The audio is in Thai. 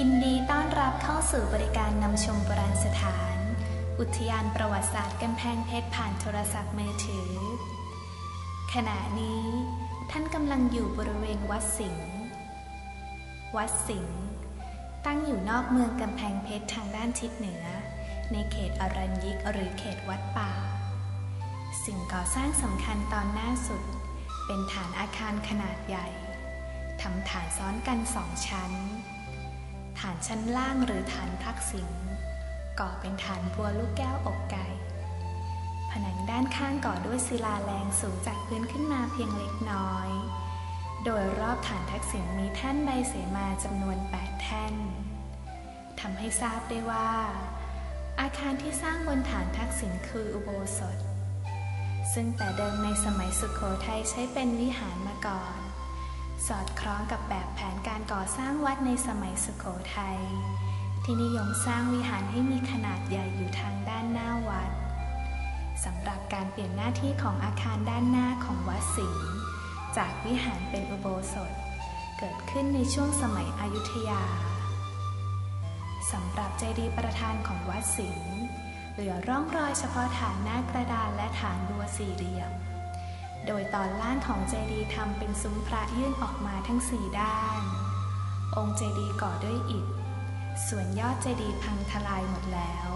ินดีต้อนรับเข้าสู่บริการนำชมโบราณสถาน อุทยานประวัติศาสตร์กำแพงเพชรผ่านโทรศัพท์มือถือ ขณะนี้ท่านกำลังอยู่บริเวณวัดสิงห์ วัดสิงห์ตั้งอยู่นอกเมืองกำแพงเพชรทางด้านทิศเหนือ ในเขตอรัญยิกหรือเขตวัดป่า สิ่งก่อสร้างสำคัญตอนหน้าสุด เป็นฐานอาคารขนาดใหญ่ทำฐานซ้อนกันสองชั้น ฐานชั้นล่างหรือฐานทักษิณก่อเป็นฐานบัวลูกแก้วอกไก่ ผนังด้านข้างก่อด้วยศิลาแรงสูงจากพื้นขึ้นมาเพียงเล็กน้อย โดยรอบฐานทักษิณมีแท่นใบเสมาจำนวน 8 แท่นทำให้ทราบได้ว่า อาคารที่สร้างบนฐานทักษิณคืออุโบสถ ซึ่งแต่เดิมในสมัยสุขโขทัยใช้เป็นวิหารมาก่อน สอดคล้องกับแบบแผนการก่อสร้างวัดในสมัยสุโขทัยที่นิยมสร้างวิหารให้มีขนาดใหญ่อยู่ทางด้านหน้าวัดสำหรับการเปลี่ยนหน้าที่ของอาคารด้านหน้าของวัดสิงจากวิหารเป็นอุโบสถ เกิดขึ้นในช่วงสมัยอยุธยาสำหรับเจดีย์ประธานของวัดสิงห์เหลือร่องรอยเฉพาะฐานหน้ากระดานและฐานบัวสี่เหลี่ยม โดยตอนล่างของเจดีย์ทำเป็นซุ้มพระยื่นออกมาทั้งสี่ด้าน องค์เจดีย์ก่อด้วยอิฐ ส่วนยอดเจดีย์พังทลายหมดแล้ว